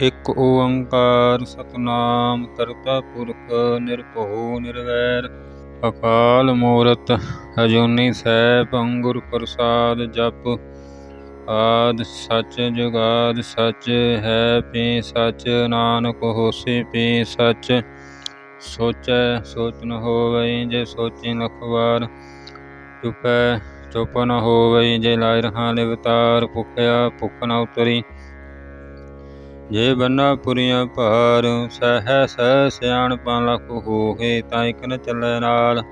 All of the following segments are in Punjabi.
ਇੱਕ ਓੰਕਾਰ ਸਤਨਾਮ ਕਰਤਾ ਪੁਰਖ ਨਿਰਭਉ ਨਿਰਵੈਰ, ਅਕਾਲ ਮੂਰਤ ਅਜੂਨੀ ਸੈਭੰ ਗੁਰ ਪ੍ਰਸਾਦ ਜਪ, ਆਦ ਸੱਚ ਜੁਗਾਦ ਸੱਚ ਹੈ ਪੀ ਸੱਚ, ਨਾਨਕ ਹੋਸੀ ਪੀ ਸੱਚ, ਸੋਚੈ ਸੋਚ ਨ ਹੋਵਈ ਜੇ ਸੋਚੀ ਲਖ ਚੁਪੈ ਚੁਪ ਨ ਹੋਵਈ ਜੇ ਲਾਇ ਰਹਾ ਲਿਵਤਾਰ, ਭੁਖਿਆ ਭੁਖ ਨ ਉਤਰੀ ਜੇ ਬੰਨਾ ਪੁਰੀਆਂ ਭਾਰ ਸਹਿ ਸਹਿ ਸਿਆਣਪਾਂ ਲਖ ਹੋਏ ਤਾਂ ਇਕ ਨ ਚੱਲੈ ਨਾਲ।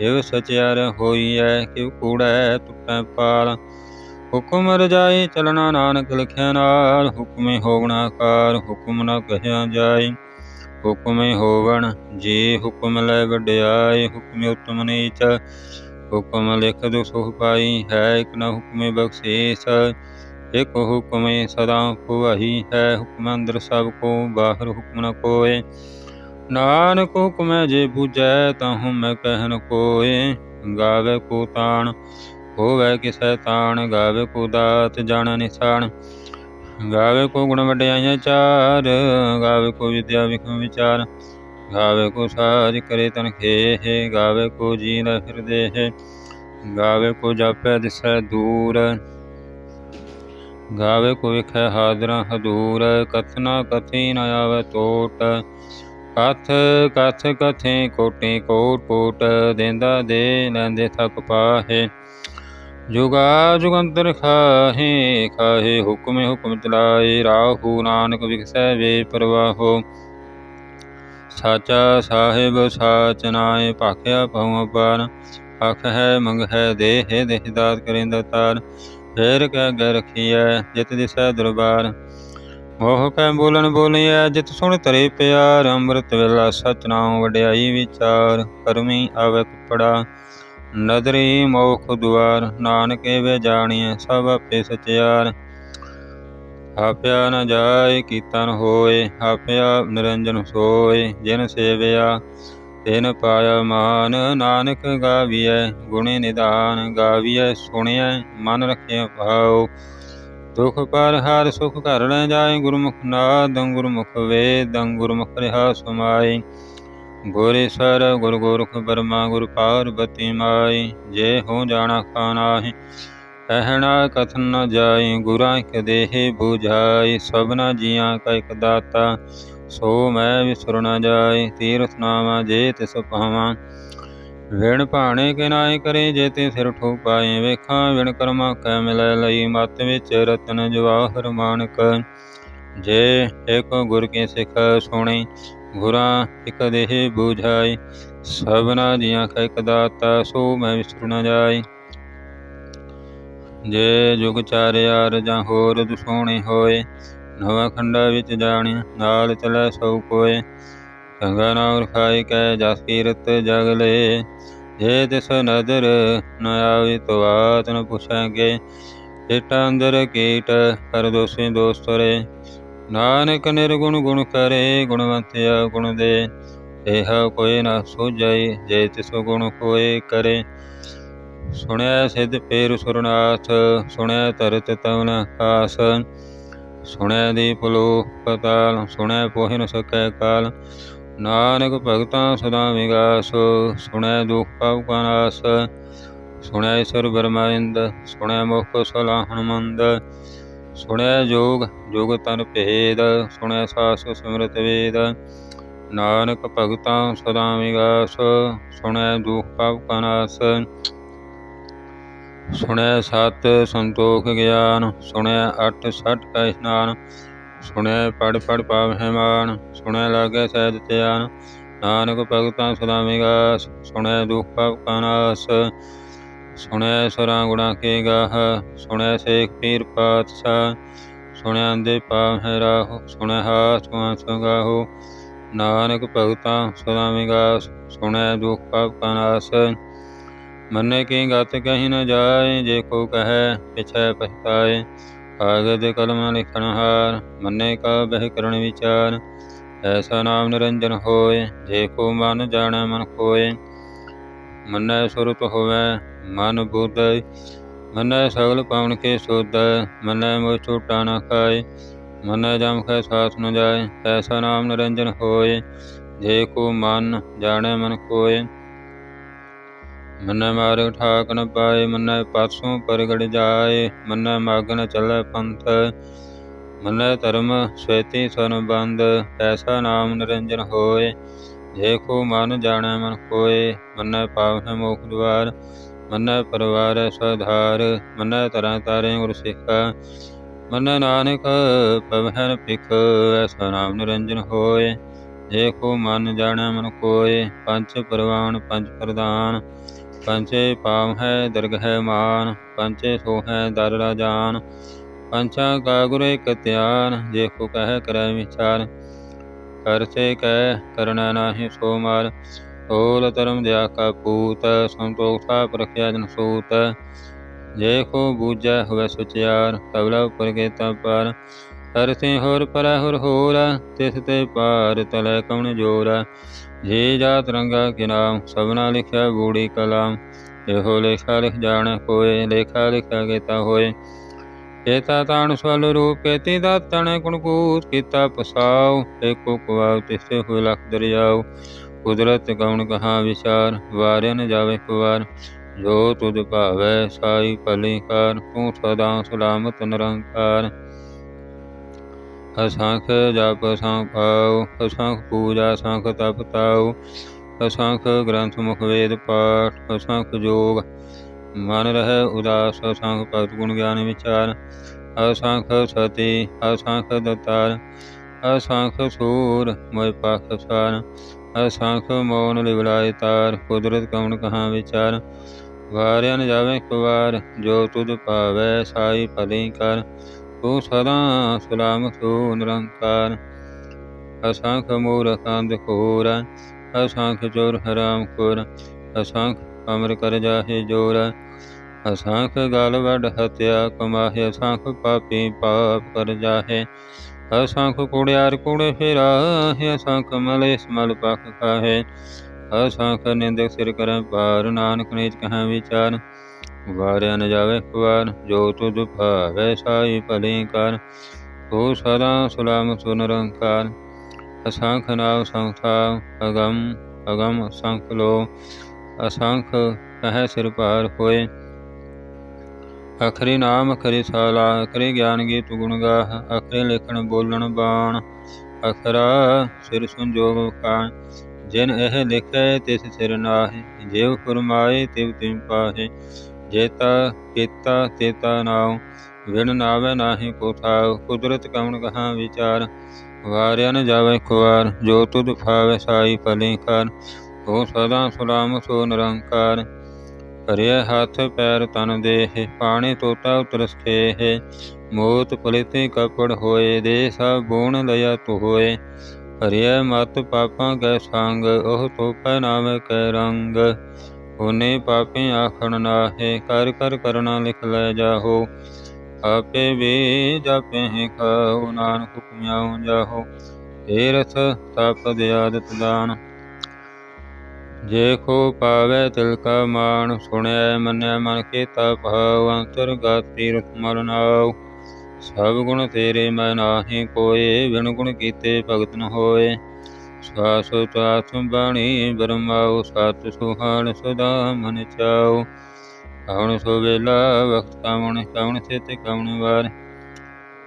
ਇਵ ਸਚਿਆਰ ਹੋਈਐ ਕਿਵ ਕੂੜੈ ਟੁੱਟੈ ਪਾਲ। ਹੁਕਮ ਰਜਾਈ ਚਲਣਾ ਨਾਨਕ ਲਿਖਿਆ ਨਾਲ, ਹੁਕਮੇ ਹੋਵਣਾ ਕਾਰ, ਹੁਕਮ ਨਾ ਕਹਿਆ ਜਾਏ ਹੁਕਮੇ ਹੋਵਣ, ਜੇ ਹੁਕਮ ਲੈ ਵਡਿਆਈ ਹੁਕਮੇ ਉਤਮ ਨੀਚ। ਹੁਕਮ ਲਿਖ ਦੁ ਸੁਖ ਪਾਈ, ਹੈ ਇਕ ਨ ਹੁਕਮੇ ਬਖਸ਼ੇਸ। ਇਕ ਹੁਕਮੇ ਸਦਾ ਭੁਵਹੀ ਹੈ ਹੁਕਮ ਅੰਦਰ ਸਭ ਕੋ, ਬਾਹਰ ਹੁਕਮ ਨ ਕੋਏ। ਨਾਨਕ ਹੁਕਮੈ ਜੇ ਬੂਝੈ ਤਾਹੂ ਮੈਂ ਕਹਿਨ ਕੋਏ। ਗਾਵੇ ਕੋ ਤਾਣ, ਹੋਵੇ ਕਿਸੈ ਤਾਣ, ਗਾਵੇ ਕੋ ਦਾਤ ਜਾਣ ਨਿਸਾਨ। ਗਾਵੇ ਕੋ ਗੁਣ ਵਡਿਆਈਆਂ ਚਾਰ, ਗਾਵੇ ਕੋ ਵਿਦਿਆ ਵਿਖਮ ਵਿਚਾਰ। ਗਾਵੇ ਕੋ ਸਾਜ ਕਰੇ ਤਨ ਖੇਹ, ਗਾਵੇ ਕੋ ਜੀਨ ਹਿਰਦੇ ਹੈ ਗਾਵੇ ਕੋ ਜਾਪੈ ਦਿਸੈ ਦੂਰ। ਗਾਵੇ ਕੋ ਵਿਖੈ ਹਾਦਰਾ ਹਦੂਰ ਕਥਨਾ ਕਥੀ ਨ ਆਵੈ ਟੋਟ। ਕਥ ਕਥ ਕਥੇ, ਕੋਟੇ ਕੋਟ ਕੋਟ ਦੇਂਦਾ ਦੇ ਲੈਂਦੇ ਥਕ ਪਾਹੇ। ਜੁਗਾ ਜੁਗੰਤਰ ਖਾਹੇ ਖਾਹੇ, ਹੁਕਮੇ ਹੁਕਮ ਚਲਾਏ, ਰਾਹੂ ਨਾਨਕ ਵਿਖਸੈ ਵੇ ਪਰਵਾਹੋ। ਸਾਚਾ ਸਾਹਿਬ, ਸਾਚ ਨਾਏ, ਭਾਖਿਆ ਪਉ ਅਪਾਰ, ਆਖ ਹੈ ਮੰਗ ਹੈ ਦੇਹ ਦੇਹ ਦਾਤ ਕਰਿੰਦਾ ਤਾਰ। ਫੇਰ ਕਹਿ ਗ ਰਖੀਐ ਜਿਤ ਦਿਸੈ ਦਰਬਾਰ। ਮੋਹ ਕੈ ਬੋਲਣ ਬੋਲੀਐ, ਜਿਤ ਸੁਣ ਤਰੇ ਪਿਆਰ, ਅੰਮ੍ਰਿਤ ਵੇਲਾ ਸਚਨਾ ਵਡਿਆਈ ਵਿਚਾਰ, ਕਰਮੀ ਆਵੈ ਕਪੜਾ ਨਦਰੀ ਮੋਖ ਦੁਆਰ, ਨਾਨਕੇ ਵੇ ਜਾਣੀਐ ਸਭ ਆਪੇ ਸਚਿਆਰ। ਆਪਿਆ ਨ ਜਾਏ ਕੀਤਨ ਹੋਏ, ਆਪਿਆ ਨਿਰੰਜਨ ਸੋਏ, ਜਿਨ ਸੇਵਿਆ ਤਿਨ ਪਾਇਆ ਮਾਨ ਨਾਨਕ ਗਾਵੀਐ, ਗੁਣੇ ਨਿਦਾਨ ਗਾਵੀਐ, ਸੁਣਿਐ, ਮਨ ਰਖਿਆ ਭਾਉ। ਦੁਖ ਪਰ ਹਰ ਸੁਖ ਘਰ ਜਾਏ, ਗੁਰਮੁਖ ਨਾਦੰ ਗੁਰਮੁਖ ਵੇਦੰ, ਗੁਰਮੁਖ ਰਹਾ ਸਮਾਈ ਗੁਰੇਸ਼ਰ ਗੁਰ ਗੋਰਖ ਬਰਮਾ ਗੁਰ ਪਾਰਬਤੀ ਮਾਈ ਜੇ ਹੋ ਜਾਣਾ ਖਾਨਾਹੀ, ਕਹਿਣਾ ਕਥਨ ਨ ਜਾਈ ਗੁਰਾਂ ਇਕ ਦੇਹ 부ਝਾਈ ਸਭਨਾ ਜੀਆਂ ਕਾ ਇਕ ਦਾਤਾ। ਸੋ ਮੈਂ ਵਿਸਰ ਨ ਜਾਏ, ਤੀਰਥ ਨਾਮਾ ਜੇ ਤਿਸ ਪਾਵਾਂ ਵਿਣ ਭਾਣੇ ਕੇ ਨਾਏ ਕਰੇ ਜੇ ਤੇ ਸਿਰ ਠੋ ਵੇਖਾਂ ਵਿਣ ਕਰਮਾ ਕੈ ਮਿਲੈ ਲਈ, ਮਤ ਵਿੱਚ ਰਤਨ ਜਵਾਹਰ ਮਾਨਕ। ਜੇ ਇਕ ਗੁਰ ਕੇ ਸਿੱਖ ਸੁਣੀ, ਗੁਰਾਂ ਇਕ ਦੇਹ 부ਝਾਈ ਸਭਨਾ ਜੀਆਂ ਕਾ ਇਕ ਸੋ ਮੈਂ ਵਿਸਰ ਨ ਜਾਏ। ਜੇ ਜੁਗ ਚਾਰਿਆਰ ਜਾਂ ਹੋਰ ਦੁਸੋਣੇ ਹੋਏ ਨਵਾਂ ਖੰਡਾ ਵਿੱਚ ਜਾਣੀ ਨਾਲ ਚਲੈ ਸੋ ਕੋਏ ਚੰਗਾ ਨਾਮ ਰਖਾਈ ਕੈ ਜਸ ਕੀਰਤ ਜਗ ਲੇ। ਜੇ ਤਿਸ ਨਦਰ ਨ ਆਵੇ ਤੋ ਆਤ ਨ ਪੁਛਾਂਗੇ। ਕੀਟ ਅੰਦਰ ਕੀਟ ਕਰ ਦੋਸੇ ਦੋਸਤਰੇ ਨਾਨਕ ਨਿਰਗੁਣ ਗੁਣ ਕਰੇ, ਗੁਣਵੰਤਿਆ ਗੁਣ ਦੇ। ਇਹ ਕੋਈ ਨਾ ਸੋਝਈ ਜੇ ਤਿਸ ਗੁਣ ਕੋਏ ਕਰੇ। ਸੁਣਿਆ ਸਿਧ ਪੇਰ ਸੁਰਨਾਥ, ਸੁਣਿਆ ਤਰਤ ਤਵਨ ਆਕਾਸ ਸੁਣੈ ਦੀਪ ਲੋਕ ਪਤਾਲ ਸੁਣਿਆ ਪੋਹਿ ਨ ਸਕੈ ਕਾਲ। ਨਾਨਕ ਭਗਤਾਂ ਸਦਾ ਵਿਗਾਸ, ਸੁਣੈ ਦੁਖ ਪਾਪ ਕਾ ਨਾਸ। ਸੁਣਿਆ ਈਸ਼ਰ ਬਰਮਾਇੰਦ ਸੁਣਿਆ ਮੁਖ ਸਲਾਹਣ ਮੰਦ। ਸੁਣੈ ਜੋਗ ਜੋਗ ਤਨ ਭੇਦ, ਸੁਣੈ ਸਾਸ ਸਿਮਰਤ ਵੇਦ। ਨਾਨਕ ਭਗਤਾਂ ਸਦਾ ਵਿਗਾਸ, ਸੁਣੈ ਦੁਖ ਪਾਪ ਕਾ ਨਾਸ। ਸੁਣਿਆ ਸਤ ਸੰਤੋਖ ਗਿਆਨ ਸੁਣਿਆ ਅਠ ਸਠ ਕਾ ਇਸ਼ਨਾਨ ਸੁਣਿਆ ਪੜ ਪੜ ਪਾਵ ਹੈ ਮਾਨ ਸੁਣਿਆ ਲਾਗੇ ਸਹਿਜ ਧਿਆਨ, ਨਾਨਕ ਭਗਤਾਂ ਸਦਾ ਵਿਗਾਸ ਸੁਣਿਆ ਦੁਖ ਪਾਪ ਕਾ ਨਾਸ ਸੁਣਿਆ ਸਰਾਂ ਗੁਣਾ ਕੇ ਗਾਹ ਸੁਣਿਆ ਸੇਖ ਪੀਰ ਪਾਤਸ਼ਾਹ ਸੁਣਿਆ ਅੰਦੇ ਪਾਵਹਿ ਰਾਹੁ ਸੁਣਿਆ ਹਾਸ ਵਾਸ ਗਾਹੋ, ਨਾਨਕ ਭਗਤਾਂ ਸਦਾ ਵਿਗਾਸ ਸੁਣਿਆ ਦੁਖ ਪਾਪ ਕਾ ਮੰਨੇ ਕੀ ਗਤ ਕਹੀ ਨ ਜਾਏ, ਜੇ ਕੋ ਕਹੈ, ਪਿਛੈ ਪਛਤਾਏ। ਕਾਗਦ ਕਲਮ ਲਿਖਣ ਹਾਰ, ਮੰਨੇ ਕਾ ਬਹਿ ਕਰਣ ਵਿਚਾਰ। ਐਸਾ ਨਾਮ ਨਿਰੰਜਨ ਹੋਏ, ਜੇ ਕੋ ਮਨ ਜਾਣੈ ਮਨ ਕੋਏ ਮੰਨੈ ਸੁਰਤ ਹੋਵੇ, ਮਨ ਬੁੱਧ। ਮੰਨੈ ਸਗਲ ਪਾਵਨ ਕੇ ਸੁਧ, ਮੰਨੈ ਮੋ ਛੋਟਾ ਨ ਖਾਏ। ਮਨੈ ਜਮ ਖੈ ਸਾਥ ਨ ਜਾਏ, ਐਸਾ ਨਾਮ ਨਿਰੰਜਨ ਹੋਏ। ਜੇ ਕੋ ਮਨ ਜਾਣੈ ਮਨ ਕੋਏ ਮੰਨੈ ਮਾਰਗ ਠਾਕ ਨ ਪਾਏ, ਮਨੈ ਪਾਸੋਂ ਪਰਗੜ ਜਾਏ, ਮੰਨੈ ਮਾਗ ਨ ਚੱਲੈ ਪੰਥ। ਮੰਨੈ ਧਰਮ ਸਵੇਤੀ ਸਨ ਐਸਾ ਨਾਮ ਨਿਰੰਜਨ ਹੋਏ। ਜੇ ਮਨ ਜਾਣੈ ਮਨ ਕੋਏ ਮੰਨੈ ਪਾਵਹਿ ਮੋਖ ਦੁਆਰ। ਮਨੈ ਪਰਵਾਰੈ ਸਧਾਰ, ਮੰਨੈ ਤਰੈ ਤਾਰੇ ਗੁਰ ਸਿੱਖਾ। ਮਨੈ ਨਾਨਕ ਪਵਹਿ ਨ ਭਿਖ, ਐਸਾ ਨਾਮ ਨਿਰੰਜਨ ਹੋਏ। ਜੇ ਮਨ ਜਾਣੈ ਮਨ ਕੋਏ ਪੰਜ ਪਰਵਾਨ, ਪੰਜ ਪ੍ਰਦਾਨ ਪੰਚੇ ਪਾਵ ਹੈ ਦਰਗ ਹੈ ਮਾਨ, ਪੰਚੇ ਸੋ ਹੈ ਦਰ ਰਾਜਾਨ। ਪੰਚਾ ਕਾ ਗੁਰ ਇਕ ਜੇ ਕੋ ਕਹਿ ਕਰੈ ਵਿਚਾਰ। ਕਰਤੇ ਕਹਿ ਕਰਨਾ ਨਾਹੀ ਸੋ ਮਾਰ ਤੋਲ ਧਰਮ ਦਿਆ ਕਾ ਪੂਤ ਸੰਤੋਖ ਪ੍ਰਖਿਆ ਜਨ ਸੂਤ। ਜੇ ਕੋ ਬੂਝੈ ਹੋਵੇ ਸੁਚਿਆਰ ਕਬਲਾ ਉਪਰ ਕੇ ਤਾ ਪਾਰ ਕਰਤੇ ਹੋਰ ਪਰੈ ਹੋਰ ਹੋਰ, ਤਿਸ ਤੇ ਪਾਰ ਤਲੈ ਕਉਣ ਜੋਰ। ਜੇ ਜਾਤ ਰੰਗਾ ਕੇ ਨਾਮ, ਸਭਨਾ ਲਿਖਿਆ ਬੂੜੀ ਕਲਾਮ। ਇਹੋ ਲੇਖਾ ਲਿਖ ਜਾਣ ਕੋਏ, ਲੇਖਾ ਲਿਖਿਆ ਕੀਤਾ ਹੋਏ। ਕੇਤਾ ਤਾਣ ਸਵਲ ਰੂਪ, ਕੇਤੀ ਦਾਤਣ ਗੁਣ ਕੀਤਾ ਪਸਾਉ, ਏਕੋ ਕੁਵਾਉ ਤਿਸਤੇ ਹੋਏ ਲਖ ਦਰਿਆਉ। ਕੁਦਰਤ ਗਉਣ ਕਹਾ ਵਿਚਾਰ, ਵਾਰਿਆ ਨ ਜਾਵੇ ਕੁਵਾਰ। ਜੋ ਤੁਧ ਭਾਵੈ ਸਾਈ ਭਲੀ ਕਾਰ, ਤੂੰ ਸਦਾ ਸਲਾਮਤ ਨਿਰੰਕਾਰ। ਅਸੰਖ ਜਪ ਅਸੰਖ ਪਾਉ ਅਸੰਖ ਪੂਜਾ ਅਸੰਖ ਤਪ ਤਾਉ ਅਸੰਖ ਗ੍ਰੰਥ ਮੁਖ ਵੇਦ ਪਾਠ, ਅਸੰਖ ਜੋਗ, ਮਨ ਰਹਿ ਉਦਾਸ, ਅਸੰਖ ਭਗਤ ਗੁਣ ਗਿਆਨ ਵਿਚਾਰ, ਅਸੰਖ ਸਤੀ, ਅਸੰਖ ਦਤਾਰ, ਅਸੰਖ ਸੂਰ ਮੋਇ ਪਖ ਸਾਰ, ਅਸੰਖ ਮੋਨ ਲਿਵਲਾਇ ਤਾਰ, ਕੁਦਰਤ ਕਉਣ ਕਹਾ ਵਿਚਾਰ, ਵਾਰਿਆ ਨ ਜਾਵੇ ਕੁਵਾਰ ਜੋ ਤੁਧ ਭਾਵੈ ਸਾਈ ਭਲੀ ਕਰ ਤੂੰ ਸਦਾ ਸਲਾਮਤ ਹੋ ਨਿਰੰਕਾਰ ਅਸੰਖ ਮੂਰਖਾਂ ਦਖੋਰ ਅਸੰਖ ਚੋਰ ਹਰਾਮ ਖੋਰ ਅਸੰਖ ਅਮਰ ਕਰ ਜਾਹੇ ਜੋਰ ਅਸੰਖ ਗਲ ਵੱਡ ਹਤਿਆ ਕਮਾਹੇ ਅਸੰਖ ਪਾਪੀ ਪਾਪ ਕਰ ਜਾਹੇ ਅਸੰਖ ਕੁੜਿਆਰ ਕੁੜੇ ਫਿਰਾਹੇ ਅਸੰਖ ਮਲੇਸ ਮਲ ਪਖ ਕਾਹੇ ਅਸੰਖ ਨਿੰਦਕ ਸਿਰ ਕਰੈ ਪਾਰ ਨਾਨਕ ਨੀਚ ਕਹਾਂ ਵਿਚਾਰ ਵਾਰਿਆ ਨ ਜਾਵੇ ਕੁਵਾਰ ਜੋ ਤੁਧ ਭਾਵੈ ਸਾਈ ਭਲੀ ਕਰ। ਤੂੰ ਸਦਾ ਸੁਲਾਮ ਸੁਨਰੰਕਾਰ ਅਸੰਖ ਨਾਮ ਸੰਖਾ ਅਗਮ ਅਗਮ ਅਸੰਖ ਲੋ। ਅਸੰਖ ਕਹਿ ਸਿਰ ਭਾਰ ਹੋਏ। ਅਖਰੀ ਨਾਮ, ਅਖਰੀ ਸਾਲਾ, ਅਖਰੀ ਗਿਆਨ ਗੀਤ ਗੁਣ ਗਾਹ, ਅਖਰੀ ਲਿਖਣ ਬੋਲਣ ਬਾਣ। ਅਖਰਾ ਸਿਰ ਸੰਜੋਗ ਕਾਣ, ਜਿਨ ਇਹ ਲਿਖੈ ਤਿਸ ਸਿਰ ਨਾਹਿ ਜਿਵ ਫਰਮਾਏ ਤਿਵ ਤਿਮ ਪਾਹੇ। ਜੇਤਾ ਕੀਤਾ ਤੇਤਾ ਨਾਉ, ਵਿਣ ਨਾਵੇ ਨਾਹੀ ਕੋ ਥਾਉ ਕੁਦਰਤ ਕਵਣ ਕਹਾ ਵਿਚਾਰ, ਵਾਰਿਆ ਨ ਜਾਵੇ ਖੁਆਰ, ਜੋ ਤੁਧ ਭਾਵੇ ਸਾਈ ਭਲੀ ਕਰ ਤੂੰ ਸਦਾ ਸਲਾਮ ਸੋ ਨਿਰੰਕਾਰ। ਕਰਿਆ ਹੱਥ ਪੈਰ ਤਨ ਦੇਹ, ਪਾਣੀ ਤੋਤਾ ਉਤਰਸ ਖੇਹ, ਮੋਤ ਪਲਿਤੇ ਕਪੜ ਹੋਏ, ਦੇ ਸਭ ਗੁਣ ਲਿਆ ਤੂ ਹੋਏ ਹਰਿਆ ਮਤ ਪਾਪਾਂ ਕੈ ਸੰਗ, ਉਹ ਤੋਪੈ ਨਾਮ ਕੈ ਰੰਗ। ਹੋਨੇ ਪਾਪੇ ਆਖਣ ਨਾਹੇ, ਕਰ ਕਰ ਕਰਨਾ ਲਿਖ ਲੈ ਜਾਹੋ। ਆਪੇ ਵੀ ਜਪੇ ਖਾਉ ਨਾਨਕ ਹੁਕਮਿਆਉ ਜਾਹੋ। ਤੀਰਥ ਤਪ ਦਿਆਦਤ ਦਾਨ। ਜੇ ਕੋ ਪਾਵੇ ਤਿਲ ਕਾ ਮਾਨ ਸੁਣਿਆ ਮੰਨਿਆ ਮਨ ਕੇ ਕੀਤਾ ਭਾਵ ਅੰਤਰਗਤ ਤੀਰਥ ਮਲ ਨਾਉ। ਸਭ ਗੁਣ ਤੇਰੇ ਮੈਂ ਨਾਹੀ ਕੋਏ, ਬਿਨ ਗੁਣ ਕੀਤੇ ਭਗਤ ਨ ਹੋਏ। ਸਾਸ ਤਾਸ ਬਾਣੀ ਬਰਮਾਉ ਸਤ ਸੁਹਾਣ ਸਦਾ ਮਨ ਚਾਉ ਕਵਣ ਸੋ ਵੇਲਾ ਵਕਤ ਕਵਣ ਕਵਣ ਸਿਤ ਕਵਣ ਵਾਰ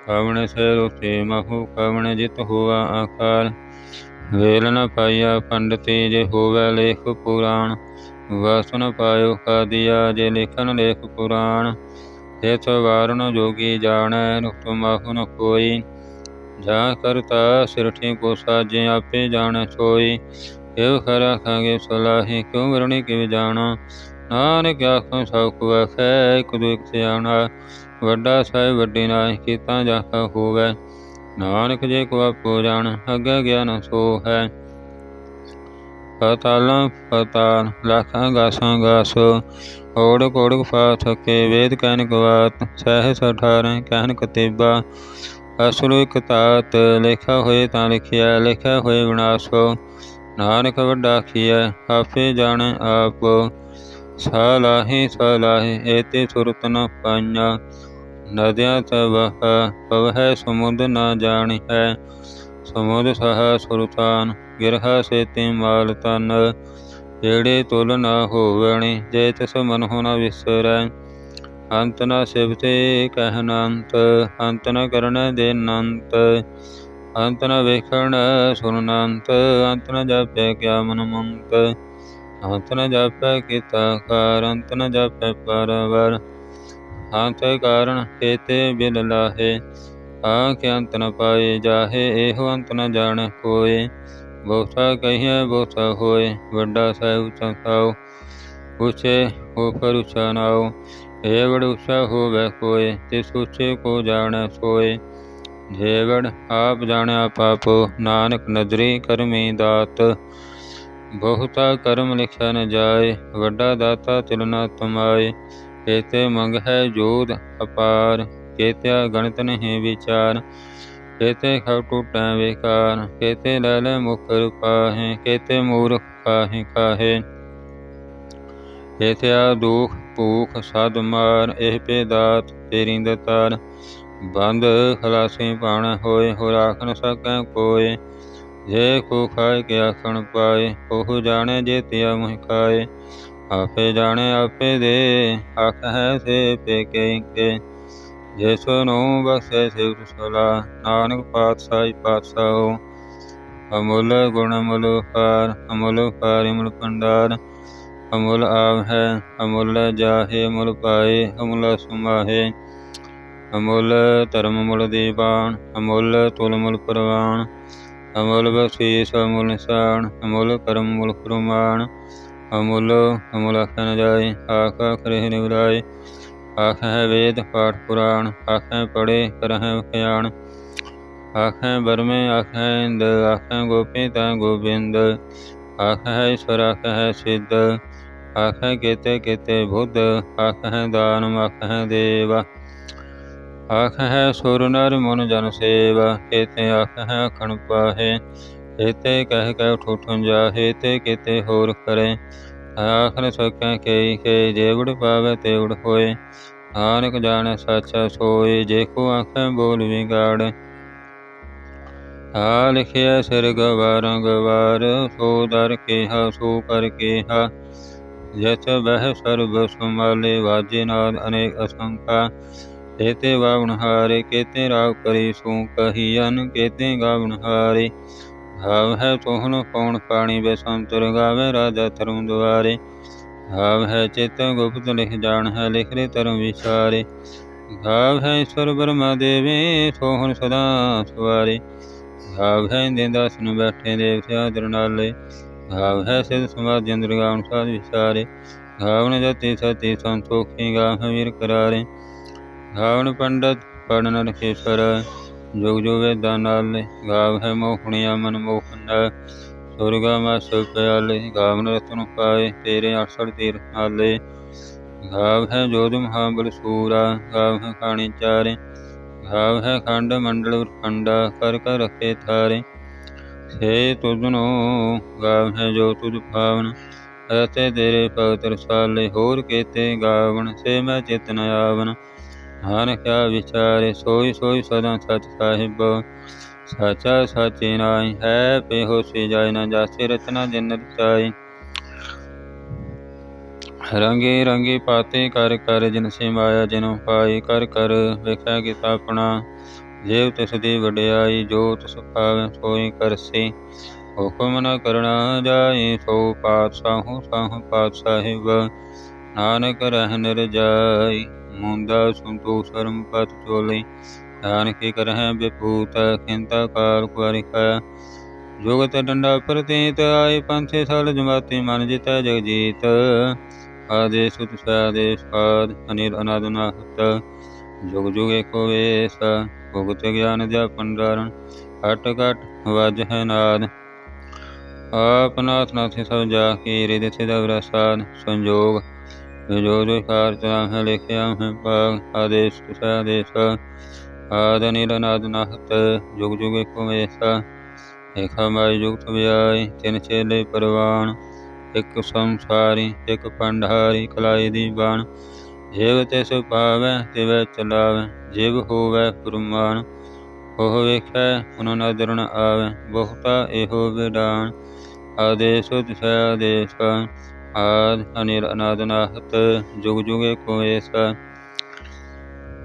ਕਵਣ ਸੇ ਰੁਤੇ ਮਹੂ ਕਵਣ ਜਿਤ ਹੋਆ ਆਕਾਰ ਵੇਲ ਨ ਪਾਈਆ ਪੰਡਤੀ ਜੇ ਹੋਵੇ ਲੇਖ ਪੁਰਾਣ ਵਸ ਨ ਪਾਇਓ ਕਾਦੀਆ ਜੇ ਲਿਖਨ ਲੇਖ ਪੁਰਾਣ ਇਥ ਵਾਰਨ ਜੋਗੀ ਜਾਣੈ ਰੁਤ ਮਾਹੁ ਨ ਕੋਈ ਜਾ ਕਰਤਾ ਸਿਰਠੀ ਕੋ ਸਾਜੇ ਆਪੇ ਜਾਣੈ ਸੋਈ। ਕਿਉ ਖਰਾ ਖਾਗੇ ਸਲਾਹੀ, ਕਿਉ ਵਰਣੀ ਕਿਵ ਜਾਣਾ? ਨਾਨਕ ਆਖੋ ਸਭ ਕੋ ਆਖੈ ਇਕ ਦੂ ਸਿਆਣਾ। ਵੱਡਾ ਸਾਹਿਬ, ਵੱਡੀ ਨਾਹੀ, ਕੀਤਾ ਜਾਖਾ ਹੋਵੇ। ਨਾਨਕ ਜੇ ਕੋ ਆਪੋ ਜਾਣ, ਅੱਗੇ ਗਿਆਨ ਸੋ ਹੈ। ਪਤਾਲਾਂ, ਪਤਾਲ, ਲੱਖਾਂ ਗਾਸਾਂ ਗਾਸ। ਓੜ ਕੋੜ ਫਾ ਥਕੇ, ਵੇਦ ਕਹਿਨ ਗਵਾਤ ਸਹਿ ਸਠਾਰੈ ਕਹਿਨ ਕਤੇਬਾ। ਅਸਲੁ ਇਕ ਤਾਤ ਲਿਖਾ ਹੋਏ ਤਾਂ ਲਿਖਿਆ ਲਿਖਿਆ ਹੋਏ ਵਿਨਾਸ਼ੋ। ਨਾਨਕ ਵੱਡਾ ਖੀਐ ਆਪੇ ਜਾਣੈ ਆਪ। ਸਲਾਹੀ ਸਲਾਹੀ ਏਤੇ ਸੁਰਤ ਨ ਪਾਈਆਂ। ਨਦਿਆਂ ਤਵ ਪਵਹਿ ਸਮੁੰਦ ਨਾ ਜਾਣੀ ਹੈ ਸਮੁੰਦ ਸਹ ਸੁਰਤਾਨ ਗਿਰਹਾ ਸੇਤੀ ਮਾਲ ਤਨ। ਜਿਹੜੇ ਤੁਲ ਨਾ ਹੋਵਣੀ, ਜੇ ਤਿਸ ਮਨ ਹੋ ਨ ਵਿਸਰੈ। ਅੰਤ ਨ ਸਿਵਤੇ ਕਹਿਨੰਤ, ਅੰਤ ਨ ਕਰਨ ਦੇਨੰਤ, ਅੰਤ ਨ ਵੇਖਣ ਸੁਨਨੰਤ ਅੰਤ ਨ ਜਾਪੈ ਕਿਆ ਮਨ ਮੰਤ, ਅੰਤ ਨ ਜਾਪੈ ਕੀਤਾ ਕਾਰ, ਅੰਤ ਨ ਜਾਪੈ ਪਰਵਰ, ਅੰਤ ਕਾਰਨ ਕੇਤੇ ਬਿਲ ਲਾਹੇ, ਆਖਿ ਅੰਤ ਨ ਪਾਏ ਜਾਹੇ, ਇਹੋ ਅੰਤ ਨ ਜਾਣ ਕੋਏ, ਬਹੁਤਾ ਕਹੀਏ ਬਹੁਤਾ ਹੋਏ, ਵੱਡਾ ਸਾਹਿਬ ਚੰਸਾਓ ਉੱਚੇ ਹੋ ਪਰ ਉੱਚਾ ਏਵੜ ਉੱਚਾ ਹੋਵੇ ਕੋਏ, ਤਿਸ ਉੱਚੇ ਕੋ ਜਾਣੈ ਸੋਏ। ਜੇਵੜ ਆਪ ਜਾਣਿਆ ਪਾਪੋ, ਨਾਨਕ ਨਦਰੀ ਕਰਮੀ ਦਾਤ। ਬਹੁਤਾ ਕਰਮ ਲਿਖਿਆ ਨ ਜਾਏ, ਵੱਡਾ ਦਾਤਾ ਤਿਲਨਾ ਤਮਾਏ। ਕੇਤੇ ਮੰਗ ਹੈ ਜੋਦ ਅਪਾਰ, ਕੇਤਿਆ ਗਣਤ ਨਹੀਂ ਵਿਚਾਰ। ਕੇਤੇ ਖਾ ਟੂਟੈ ਵਿਕਾਰ, ਕੇਤੇ ਲੈ ਲੈ ਮੁਖ ਰੁਪਾਹੇ ਕੇਤੇ ਮੂਰਖ ਕਾਹੇ ਕਾਹੇ। ਕੇਤਿਆ ਦੁਖ ਭੂਖ ਸਦ ਮਾਰ, ਇਹ ਪੇ ਦਾਤ ਤੇਰੀ। ਦਤਾਰ ਬੰਦ ਖਲਾਸੀ ਪਾਣ ਹੋਏ ਹੋ ਰਾਖ ਨ ਸਕੈ ਕੋਏ। ਜੇ ਕੋ ਖਾਏ ਕੇ ਆਖਣ ਪਾਏ, ਉਹ ਜਾਣੇ ਜੇ ਤਿਆ ਮੁਹ ਖਾਏ। ਆਪੇ ਜਾਣੇ, ਆਪੇ ਦੇ ਆਖ ਹੈ ਸੇ ਪੇ ਕੇ ਕੇ ਜਿਸ ਨੂੰ ਬਖਸ਼ੇ ਸਿਵ ਸਲਾ ਨਾਨਕ ਪਾਤਸ਼ਾਹੀ ਪਾਤਸ਼ਾਹੋ। ਅਮੁੱਲ ਗੁਣ ਅਮੁੱਲ ਹਾਰ ਅਮੁੱਲ ਹਾਰ ਅਮੁੱਲ ਭੰਡਾਰ। ਅਮੁੱਲ ਆਵ ਹੈ ਅਮੁੱਲ ਜਾਹੇ, ਅਮੁੱਲ ਪਾਏ, ਅਮੁੱਲ ਸੁਮਾਹੇ। ਅਮੁੱਲ ਧਰਮ ਮੁਲ ਦੀਵਾਨ, ਅਮੁੱਲ ਤੁਲ ਮੁਲ ਪ੍ਰਵਾਨ ਅਮੁਲ ਬਖਸ਼ੀਸ਼ ਅਮੁੱਲ ਨਿਸ਼ਾਨ, ਅਮੁਲ ਕਰਮ ਮੁਲ ਫਰਮਾਨ ਅਮੁੱਲ, ਅਮੁਲ ਆਖਿਆ ਨ ਜਾਏ, ਆਖ ਆਖਰੇ ਨਿਵਰਾਏ। ਆਖ ਹੈ ਵੇਦ ਪਾਠ ਪੁਰਾਣ ਆਖੈ ਪੜੇ ਕਰਹਿ ਖਿਆਣ। ਆਖੈ ਬਰਮੇ ਆਖੈ ਇੰਦ ਆਖੈ ਗੋਪੀ ਤਾ ਗੋਬਿੰਦ। ਆਖੈ ਈਸ਼ਵਰ ਆਖੈ ਸਿੱਧ। ਆਖੈ ਕੇਤੇ ਕੇਤੇ ਬੁੱਧ, ਆਖੈ ਦਾਨਮ ਆਖੈ ਦੇਵ। ਆਖੈ ਸੁਰ ਨਰ ਮਨ ਜਨ ਸੇਵ ਕੇਤੇ ਆਖੈ ਅਖਣ ਪਾਹੇ। ਕੇਤੇ ਕਹਿ ਕਹਿ ਠੂਠੁ ਜਾਹੇ ਤੇ ਕੇਤੇ ਹੋਰ ਕਰੇ। ਆਖ ਸਕੈ ਕੇ ਕੇ ਜੇਵੜ ਪਾਵੇ ਤੇਵੜ ਹੋਏ। ਨਾਨਕ ਜਾਣੈ ਸੱਚਾ ਸੋਏ, ਜੇ ਕੋ ਆਖੈ ਬੋਲ ਵਿਗਾੜ। ਆ ਲਿਖਿਆ ਸਿਰ ਗਵਾਰਾਂ ਗਵਾਰ ਸੋ ਦਰ ਕੇਹਾ, ਸੋ ਕਰ ਕੇਹਾ। ਜਤ ਬਹਿ ਸਰਬ ਸੁਮਾਲੇ ਵਾਜੇ ਨਾਦ ਅਨੇਕ ਅਸੰਖਾ। ਕੇਤੇ ਬਾਵਣ ਹਾਰੇ, ਕੇਤੇ ਰਾਗ ਕਰੀ, ਸੂ ਕਹੀਨ ਕੇਤੇ ਗਾਵਣ ਹਾਰੇ। ਭਾਵ ਹੈ ਤੋਹਨ ਪਉਣ ਪਾਣੀ ਬਸੰਤਰ ਗਾਵੇ ਰਾਜਾ ਧਰਮ ਦੁਆਰੇ। ਭਾਵ ਹੈ ਚਿਤ ਗੁਪਤ ਲਿਖ ਜਾਣ ਹੈ ਲਿਖ ਧਰਮ ਵਿਚਾਰੇ ਭਾਵ ਹੈ ਈਸ਼ਵਰ ਬ੍ਰਹਮਾ ਦੇਵੇ, ਸੋਹਣ ਸਦਾ ਸਵਾਰੇ। ਭਾਵ ਹੈ ਇੰਦਿਆਸਨ ਬੈਠੇ ਦੇਵਤਿਆ ਦਰਨਾਲੇ ਭਾਵ ਹੈ ਸਿਧ ਸਮਾਧ ਅੰਦਰ ਸਾਧ ਵਿਚਾਰੇ ਭਾਵਨ ਜਤੀ ਸਤੀ ਸੰਤੋਖੀ ਗਾਹ ਵੀਰ ਕਰਾਰੇ। ਭਾਵਨ ਪੰਡਤ ਪੜਨ ਰਖੇਸ਼ਰ ਜੁਗ ਜੁਗ ਵੇਦਾਂ ਗਾਵ ਹੈ ਮੋਹਣਿਆ ਮਨ ਮੋਹਨ ਸੁਰਗਾ ਮਾ ਸੁਖ ਗਾਵਨ ਰਤਨ ਪਾਏ ਤੇਰੇ 68 ਤੀਰ ਨਾਲੇ ਗਾਵ ਹੈ ਜੋਧ ਮਹਾਬਲ ਸੂਰਾ, ਗਾਵ ਹੈ ਖਾਣੀ ਚਾਰੇ। ਗਾਵ ਹੈ ਖੰਡ ਮੰਡਲ ਖੰਡਾ ਕਰ ਕਰ ਰਖੇ ਥਾਰੇ। ਸੇ ਤੁਧਨੋ ਗਾਵ ਜੋ ਤੁਧ ਭਾਵਨ ਅਤੇ ਤੇਰੇ ਭਗਤ ਰਸਾਲੇ ਹੋਰ ਕੇਤੇ ਗਾਵਨ ਸੇ ਮੈਂ ਚਿਤ ਨ ਆਵਨ ਨਾਨਕ ਕਿਆ ਵਿਚਾਰੇ ਸੋਈ ਸੋਈ ਸਦਾ ਸਚ ਸਾਹਿਬ, ਸਾਚਾ ਸਾਚੇ ਨਾਈ ਹੈ, ਪੇਹੋ ਸੇ ਜਾਇ ਨ ਜਾਸੇ ਰਚਨਾ ਜਨਤ ਚਾਈ ਰੰਗੇ ਰੰਗੇ ਪਾਤੇ ਕਰ ਕਰ ਜਿਨ ਸੇ ਮਾਇਆ ਜਿਨੋ ਪਾਈ ਕਰ ਕਰ ਵੇਖਿਆ ਕੀਤਾ ਆਪਣਾ। ਜੇਵ ਤਿਸ ਦੀ ਵਡਿਆਈ ਜੋ ਤਿਸ ਭਾਵੈ ਸੋਈ ਕਰਸੀ ਹੁਕਮ ਨ ਕਰਣਾ ਜਾਏ ਸੋ ਪਾਤਸ਼ਾਹੂ, ਸਾਹ ਪਾਤਸ਼ਾਹਿਬ। ਨਾਨਕ ਰਹਿ ਨਿਰਜਾਈ ਮੁੰਦਾ ਸੁੰਤੋ ਸ਼ਰਮ ਪਤ ਚੋਲੇ। ਨਾਨਕੇ ਕਰਹਿ ਬਿਪੂਤ ਖਿੰਤਾ ਕਾਲ ਕੁਰਿਕਾ ਜੁਗਤ ਡੰਡਾ ਪ੍ਰਤੀਤ, ਆਏ ਪੰਥੇ ਸਾਲ ਜਮਾਤੀ ਮਨ ਜਿਤੈ ਜਗਜੀਤ। ਆਦੇਸ਼ ਤੁਸ ਆਦੇਸ਼ ਪਾਦ ਅਨਿਰ ਅਨਾਦ ਨਾਹਤ। ਜੁਗ ਜੁਗ ਏਕੋ ਵੇਸ। ਭੁਗਤ ਗਿਆਨ ਜਾ ਪੰਡਰਨ ਘਟ ਘਟ ਵਜ ਹੈ ਨਾਦ। ਆਪ ਨਾਥ ਨਾਥ ਸਭ ਜਾ ਕੇ ਰਿਦ ਸਿਦਵ ਰਸਾਦ ਸੰਜੋਗ। ਜੋ ਜੋ ਕਾਰ ਚਲਾ ਹੈ ਲਿਖਿਆ ਹੈ ਪਾਗ ਆਦੇਸ਼ ਤੁਸ ਆਦੇਸ਼ ਆਦ ਅਨਿਰ ਅਨਾਦ ਨਾਹਤ, ਜੁਗ ਜੁਗ ਏਕੋ ਵੇਸ ਏਕਾ ਮਾਈ ਜੁਗਤ ਵਿਆਈ ਤਿਨ ਚੇਲੇ ਪਰਵਾਨ। ਇੱਕ ਸੰਸਾਰੀ, ਇੱਕ ਪੰਡਹਾਰੀ ਕਲਾਈ ਦੀ ਬਾਣ। ਜਿਵ ਤਿਸ ਪਾਵੈ, ਤਿਵੈ ਚਲਾਵੈ, ਜਿਵ ਹੋਵੈ ਫੁਰਮਾਨ ਉਹ ਵੇਖੈ ਉਨ ਨਦਰ ਨ ਆਵੈ, ਬਹੁਤਾ ਇਹੋ ਵਿਡਾਨ ਆਦੇਸ ਤਿਸੈ ਆਦੇਸ ਆਦ ਅਨਿਰ ਅਨਾਦ ਨਾਹਤ, ਜੁਗ ਜੁਗੇ ਕੋਏਸ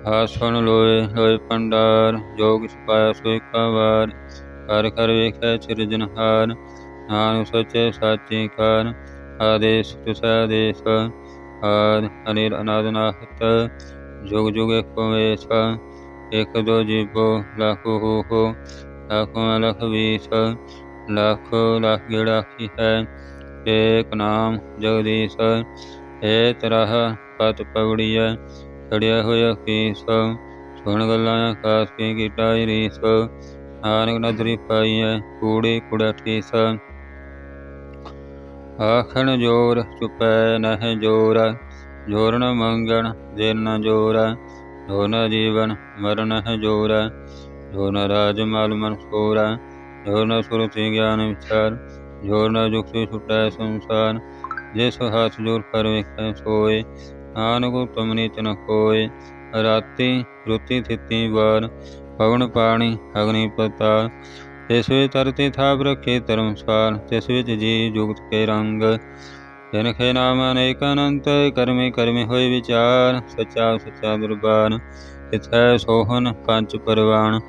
ਆਸਣ ਲੋਏ ਲੋਏ ਪੰਡਾਰ, ਜੋਗ ਸਪਾਇਆ ਸੋਇ ਕਾ ਕਰ ਕਰ ਵੇਖੈ ਸਿਰਜਨਹਾਰ ਨਾਨਕ ਸਚੇ ਸਾਚੇ ਕਾਰ ਆਦੇਸ ਤਿਸੈ ਦੇਸ਼। ਆਦ ਅਨਿਰ ਅਨਾਦ ਨਾਹਤ ਜੁਗ ਜੁਗੇ ਕੋਏਸ ਇਕ ਦੋ ਜੀਵੋ ਲੱਖੋ ਹੋ ਹੋ, ਲੱਖੋ ਲਖ ਵੀਸ ਲੱਖ ਲੱਖ ਗਿੜਾਖੀ ਹੈ, ਏਕ ਨਾਮ ਜਗਦੀਸ਼ ਏ ਪਤ ਪਗੜੀਐ ਛੜਿਆ ਹੋਇਆ ਕੀਸ ਸੁਣ ਗੱਲਾਂ ਆਕਾਸ ਕੀ ਕੀਟਾ ਰੀਸ, ਨਾਨਕ ਨਦਰੀ ਪਾਈਐ, ਕੂੜੀ ਕੁੜਾ ਠੀਸ ਆਖਣ ਜੋਰ ਚੁਪੈ ਨਹਿ ਜੋਰ ਜੋਰ ਨ ਮੰਗਣ ਦਿਨ ਨ ਜੋਰ ਜੋ ਨ ਜੀਵਨ ਮਰਨ ਹੈ ਜੋਰ ਜੋ ਨ ਰਾਜ ਮਲ ਮਨ ਸੋਰ ਜੋ ਨ ਸੁਰਤੀ ਗਿਆਨ ਵਿਚਾਰ ਜੋ ਨ ਜੁਗਤੀ ਛੁਟੈ ਸੰਸਾਰ ਜਿਸ ਹੱਥ ਜੋਰ ਕਰ ਵੇਖੈ ਸੋਏ ਨਾਨਕ ਉਤਮ ਨੀਤ ਨ ਕੋਏ ਰਾਤੀ ਰੁਤੀ ਵਿੱਚ ਤਰਤੀ ਥਾਪ ਰੱਖੇ ਧਰਮਸਾਰ ਤਿਸ ਵਿੱਚ ਜੀ ਜੁਗਤ ਕੇ ਰੰਗ। ਜਿਨ ਖੇ ਨਾਮ ਅਨੇਕ ਅਨੰਤ, ਕਰਮੇ ਕਰਮੇ ਹੋਏ ਵਿਚਾਰ, ਸਚਾ ਸਚਾ ਦਰਬਾਰ। ਇਥੈ ਸੋਹਨ ਪੰਚ ਪਰਵਾਨ,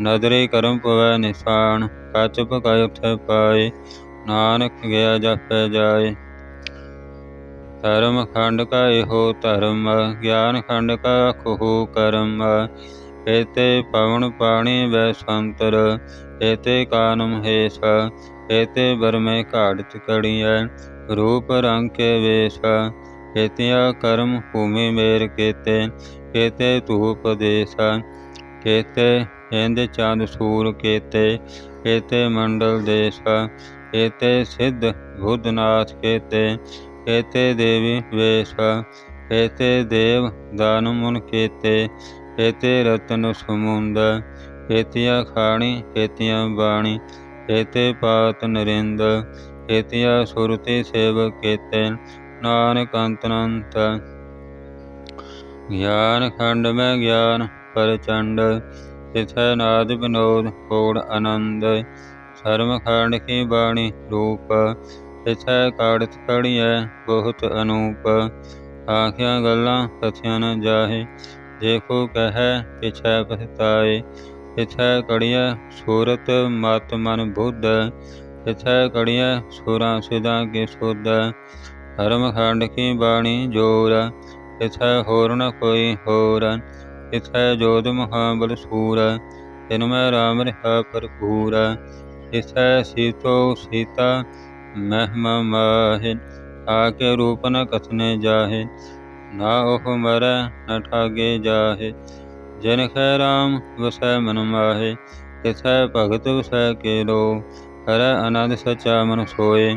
ਨਦਰੇ ਕਰਮ ਪਵੈ ਨਿਸ਼ਾਨ। ਕੱਚ ਪਕਾਇ ਉਥੈ ਪਾਏ, ਨਾਨਕ ਗਿਆ ਜਪੈ ਜਾਏ। ਧਰਮ ਖੰਡ ਕਾ ਇਹੋ ਧਰਮ, ਗਿਆਨ ਖੰਡ ਕਾ ਖੋ ਕਰਮ। ਏਤੇ ਪਵਨ ਪਾਣੀ ਵੈਸੰਤਰ, ਏਤੇ ਕਾਨਮ ਹੇਸ, ਏਤੇ ਬਰਮੇ ਘਾੜਤ ਕੜੀਐ, ਰੂਪ ਰੰਗ ਕੇ ਵੇਸ, ਏਤਿਆ ਕਰਮ ਭੂਮੀ ਮੇਰ ਕੇਤੇ ਕੇਤੇ ਧੂਪ ਦੇਸ, ਕੇਤੇ ਇੰਦ ਚੰਦ ਸੂਰ ਕੇਤੇ ਕੇਤੇ ਮੰਡਲ ਦੇਸ, ਕੇਤੇ ਸਿੱਧ ਬੁੱਧਨਾਥ ਕੇਤੇ ਕੇਤੇ ਦੇਵੀ ਵੇਸ, ਕੇਤੇ ਦੇਵ ਦਾਨ ਮੁਨ ਕੇਤੇ ਕੇਤੇ ਰਤਨ ਸਮੁੰਦ ਕੇਤਿਆ ਖਾਣੀ ਕੇਤਿਆ ਬਾਣੀ ਕੇਤੇ ਪਾਤ ਨਰਿੰਦ ਕੇਤਿਆ ਸੁਰਤੀ ਸੇਵ ਕੇਤੇ, ਨਾਨਕ ਅੰਤ ਗਿਆਨ ਖੰਡ ਮੈਂ ਗਿਆਨ ਪ੍ਰਚੰਡ, ਤਿਥੈ ਨਾਦ ਬਿਨੋਦ ਕੋੜ ਆਨੰਦ। ਸਰਮ ਖੰਡ ਕੀ ਬਾਣੀ ਰੂਪ, ਤਿਥੈ ਕਾੜਤ ਕੜੀਐ ਬਹੁਤ ਅਨੂਪ। ਆਖਿਆ ਗੱਲਾਂ ਕਥਿਆ ਨ ਜਾਹੇ ਜੇ ਕੋ ਕਹੈ, ਪਿਛੈ ਪਛਤਾਏ ਤਿਥੈ ਕੜੀਐ ਸੂਰਤ ਮਤ ਮਨ ਬੁੱਧ ਤਿਥੈ ਕੜੀਐ ਸੁਰਾਂ ਸਿਦਾ ਕੇ ਸੁਧ ਧਰਮ ਖੰਡ ਕੀ ਬਾਣੀ ਜੋਰ ਤਿਥੈ ਹੋਰ ਨ ਕੋਈ ਹੋਰ ਤਿਥੈ ਜੋਤ ਮਹਾਬਲ ਸੂਰ, ਤਿਨ ਮੈਂ ਰਾਮ ਰਿਹਾ ਭਰਪੂਰ ਤਿਥੈ ਸੀਤੋ ਸੀਤਾ ਮਹਿਮਾ ਮਾਹਿ ਆਕੇ ਰੂਪ ਨ ਕਥਨੇ ਜਾਹੇ ਨਾ ਉਹ ਮਰੈ, ਨ ਠਾਗੇ ਜਾਹੇ। ਜਿਨ ਖੈ ਰਾਮ ਵਸੈ ਮਨ ਮਾਹੇ। ਤਿਥੈ ਭਗਤ ਵਸੈ ਕੇ ਲੋ ਹਰੈ ਅਨੰਦ ਸਚਾ ਮਨ ਸੋਏ।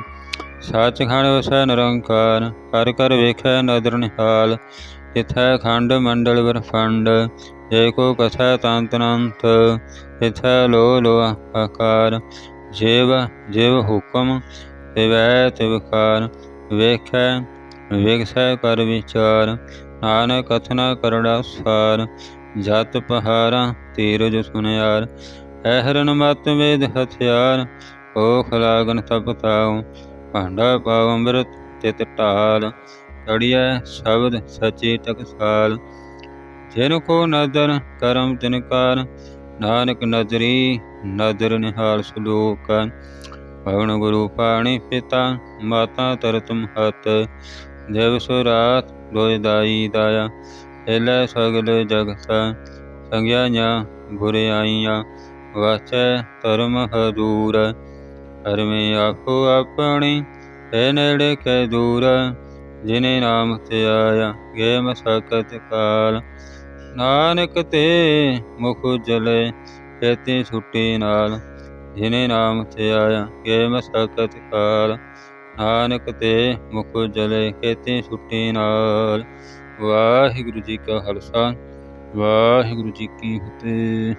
ਸੱਚ ਖੰਡ ਵਸੈ ਨਿਰੰਕਾਰ। ਕਰ ਕਰ ਵੇਖੈ ਨਦਰ ਨਿਹਾਲ। ਤਿਥੈ ਖੰਡ ਮੰਡਲ ਬਰਫੰਡ ਜੇ ਕੋ ਕਥੈ ਤੰਤ ਤਿਥੈ ਲੋ ਲੋ ਆਕਾਰ। ਜੇਵ ਜੇਵ ਹੁਕਮ ਤਿਵੈ ਤਿਵਕਾਰ ਵੇਖੈ ਵੇਖੈ ਕਰ ਵਿਚਾਰ, ਨਾਨਕ ਕਥਨਾ ਕਰੜਾ ਸਾਰ ਜਤ ਪਹਾਰਾ ਤੀਰਜ ਸੁਨਿਆਰ ਐਹਰਨ ਮਤ ਵੇਦ ਹਥਿਆਰ, ਓਖ ਲਾਗਨ ਤਪਤਾਉ ਭਾਂਡਾ ਪਾਵ ਅੰਮ੍ਰਿਤ ਤਿਤ ਢਾਲ ਤੜੀਐ ਸ਼ਬਦ ਸਚੀ ਤਕਸਾਲ ਜਿਨ ਕੋ ਨਦਰ ਕਰਮ ਤਿਨਕਾਰ ਨਾਨਕ ਨਦਰੀ ਨਦਰ ਨਿਹਾਲ ਸਲੋਕ। ਭਵਨ ਗੁਰੂ ਪਾਣੀ ਪਿਤਾ, ਮਾਤਾ ਤਰਤਮ ਹਤ ਦੇਵ ਸੁਰਾਤ ਲੋਇ ਦਾਈ ਦਾਇਆ ਐਲੇ ਸਗਲ ਜਗਤ ਸੰਗਿਆ ਨਿਆ ਬੁਰੇ ਆਈਆਂ, ਵਾਚੈ ਧਰਮ ਹਦੂਰ ਹਰਮੇ ਆਪੋ ਆਪਣੀ ਐ ਨੇੜੇ ਕੈ ਦੂਰ, ਜਿਨੇ ਨਾਮ ਤੇ ਆਇਆ ਗੇ ਮਸਕਤ ਕਾਲ। ਨਾਨਕ ਤੇ ਮੁਖ ਜਲੇ ਕੇਤੀ ਛੁੱਟੀ ਨਾਲ, ਜਿਨੇ ਨਾਮ ਤੇ ਆਇਆ ਗੇ ਮਸਕਤ ਕਾਲ। ਨਾਨਕ ਤੇ ਮੁਖ ਜਲੇ ਕੇਤੀ ਛੁੱਟੀ ਨਾਲ। ਵਾਹਿਗੁਰੂ ਜੀ ਕਾ ਖਾਲਸਾ, ਵਾਹਿਗੁਰੂ ਜੀ ਕੀ ਫਤਿਹ।